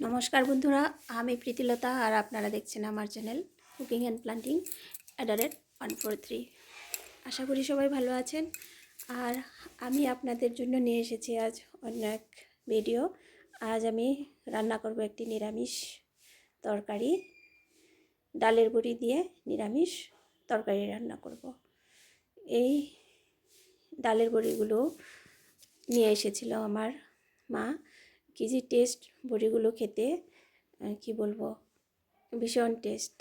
নমস্কার বন্ধুরা, আমি প্রীতিলতা আর আপনারা দেখছেন আমার channel cooking and planting at the rate one four three. আশা করি সবাই ভালো আছেন। আর আমি আপনাদের জন্য নিয়ে এসেছি আজ অন্য এক ভিডিও। আজ আমি রান্না করব একটি নিরামিষ তরকারি। ডালের বড়ি দিয়ে নিরামিষ তরকারি রান্না করব। এই ডালের বড়িগুলো নিয়ে এসেছিল আমার মা। কী যে টেস্ট বড়িগুলো খেতে কি বলব, ভীষণ টেস্ট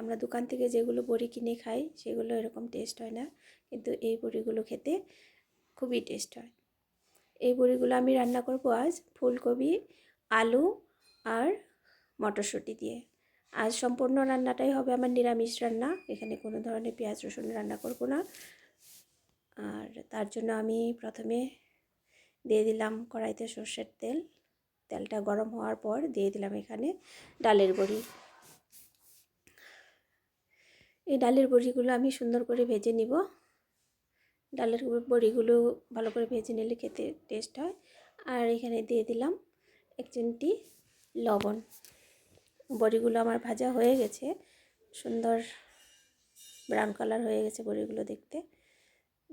আমরা দোকান থেকে যেগুলো বড়ি কিনে খাই, সেগুলো এরকম টেস্ট হয় না, কিন্তু এই বড়িগুলো খেতে খুবই টেস্ট হয়। এই বড়িগুলো আমি রান্না করব আজ ফুলকপি, আলু আর মটরশুঁটি দিয়ে। আজ সম্পূর্ণ রান্নাটাই হবে আমার নিরামিষ রান্না, এখানে কোনো ধরনের পেঁয়াজ রসুন রান্না করব না। আর তার জন্য আমি প্রথমে দিয়ে দিলাম কড়াইতে সর্ষের তেল। তেলটা গরম হওয়ার পর দিয়ে দিলাম এখানে ডালের বড়ি। এই ডালের বড়িগুলো আমি সুন্দর করে ভেজে নিব। ডালের বড়িগুলো ভালো করে ভেজে নিলে খেতে টেস্ট হয়। আর এখানে দিয়ে দিলাম এক চিমটি লবণ। বড়িগুলো আমার ভাজা হয়ে গেছে। সুন্দর ব্রাউন কালার হয়ে গেছে বড়িগুলো দেখতে।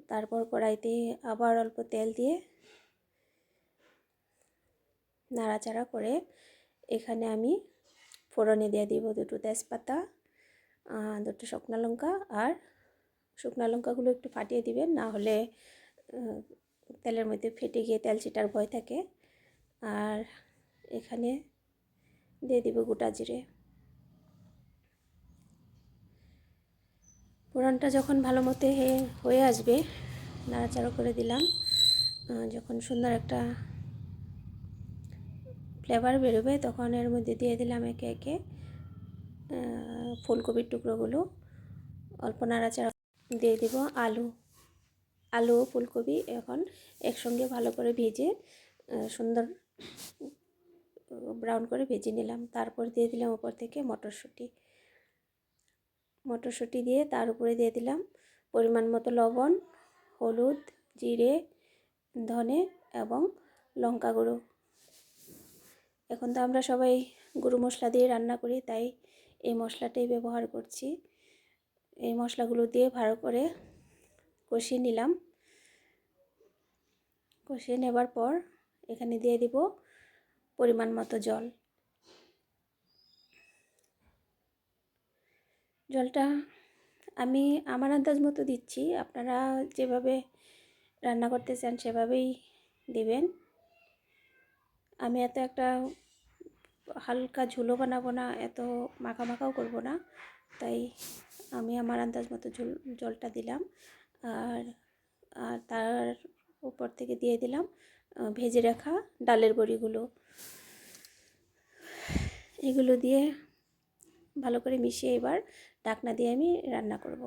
তারপর কড়াইতে আবার অল্প তেল দিয়ে নাড়াচাড়া করে এখানে আমি ফোড়নে দিয়ে দিব দুটো তেজপাতা দুটো শুকনো লঙ্কা আর শুকনো লঙ্কাগুলো একটু ফাটিয়ে দিবেন, না হলে তেলের মধ্যে ফেটে গিয়ে তেল ছিটার ভয় থাকে। আর এখানে দিয়ে দিব গোটা জিরে। ফোড়নটা যখন ভালো মতো হয়ে আসবে, নাড়াচাড়া করে দিলাম যখন সুন্দর একটা ফ্লেভার বেরোবে, তখন এর মধ্যে দিয়ে দিলাম একে একে ফুলকপির টুকরোগুলো। অল্প নাড়াচাড়া দিয়ে দিব আলু আলু ফুলকপি এখন একসঙ্গে ভালো করে ভেজে সুন্দর ব্রাউন করে ভেজে নিলাম। তারপর দিয়ে দিলাম ওপর থেকে মটরশুঁটি। মটরশুঁটি দিয়ে তার উপরে দিয়ে দিলাম পরিমাণ মতো লবণ, হলুদ, জিরে, ধনে এবং লঙ্কা গুঁড়ো। এখন তো আমরা সবাই গরু মশলা দিয়ে রান্না করি, তাই এই মশলাটাই ব্যবহার করছি। এই মশলাগুলো দিয়ে ভালো করে কষিয়ে নিলাম। কষিয়ে নেবার পর এখানে দিয়ে দিব পরিমাণ মতো জল। জলটা আমি আমার আন্দাজ মতো দিচ্ছি, আপনারা যেভাবে রান্না করতে চান সেভাবেই দেবেন। আমি এত একটা হালকা ঝুলো বানাবো না, এত মাখা মাখাও করব না। তাই আমি আমার আন্দাজ মতো ঝোল, জলটা দিলাম আর আর তার উপর থেকে দিয়ে দিলাম ভেজে রাখা ডালের বড়িগুলো। এগুলো দিয়ে ভালো করে মিশিয়ে এবার ঢাকনা দিয়ে আমি রান্না করব।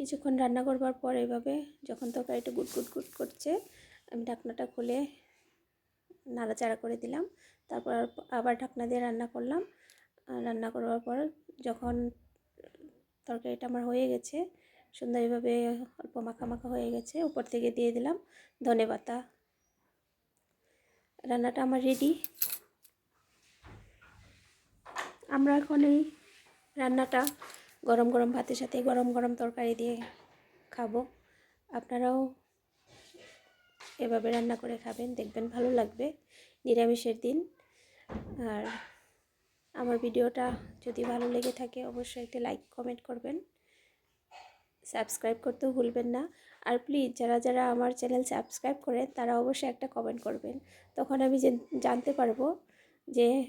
কিছুক্ষণ রান্না করবার পর এভাবে যখন তরকারিটা গুট গুট গুট করছে, আমি ঢাকনাটা খুলে নাড়াচাড়া করে দিলাম। তারপর আবার ঢাকনা দিয়ে রান্না করলাম। রান্না করবার পর যখন তরকারিটা আমার হয়ে গেছে, সুন্দর এভাবে অল্প মাখা মাখা হয়ে গেছে, উপর থেকে দিয়ে দিলাম ধনে পাতা। রান্নাটা আমার রেডি আমরা এখন এই রান্নাটা গরম গরম ভাতের সাথে গরম গরম তরকারি দিয়ে খাব। আপনারাও এভাবে রান্না করে খাবেন, দেখবেন ভালো লাগবে, নিরামিষের দিন। আর আমার ভিডিওটা যদি ভালো লেগে থাকে, অবশ্যই একটি লাইক, কমেন্ট করবেন। সাবস্ক্রাইব করতেও ভুলবেন না। আর প্লিজ, যারা যারা আমার চ্যানেল সাবস্ক্রাইব করেন তারা অবশ্যই একটা কমেন্ট করবেন। তখন আমি জেন- জানতে পারব যে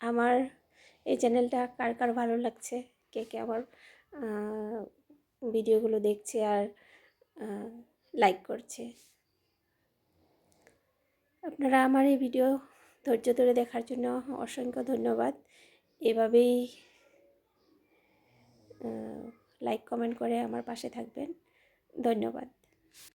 আমার এই চ্যানেলটা কার কার ভালো লাগছে। কে কে আমার ভিডিওগুলো দেখছে আর লাইক করছে। আপনারা আমার এই ভিডিও ধৈর্য ধরে দেখার জন্য অসংখ্য ধন্যবাদ। এভাবেই লাইক কমেন্ট করে আমার পাশে থাকবেন। ধন্যবাদ।